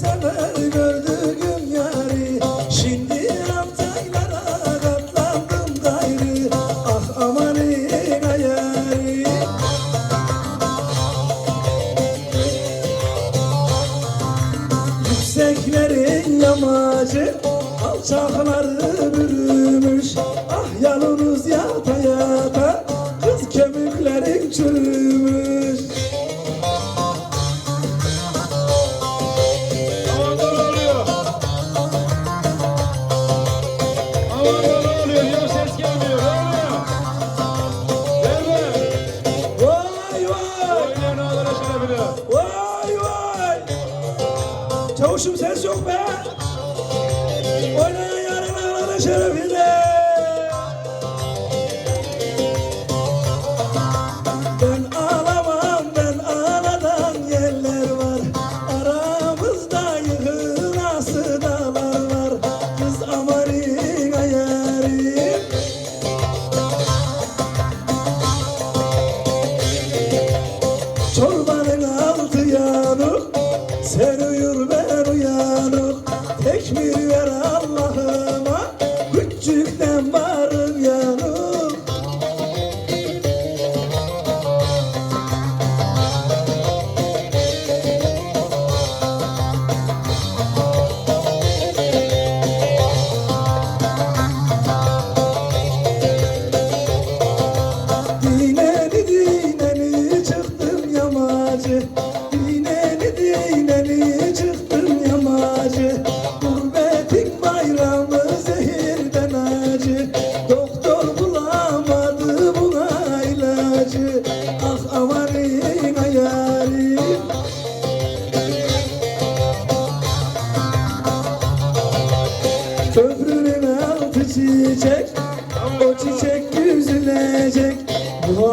seve gördüğüm yari Şimdi artıklara katlandım gayrı. Ah aman yine yari yamacı alçakları bürümüş. Ah yalnız yata yata kız kemiklerin çürümüş. Boşum ses yok be. Oynayan yaralarına şerefinde. Ben ağlamam ben ağladan yerler var. Aramızda yığınası dağlar var. Kız Amerika yarim. Çorbanın altı yanık. Senin go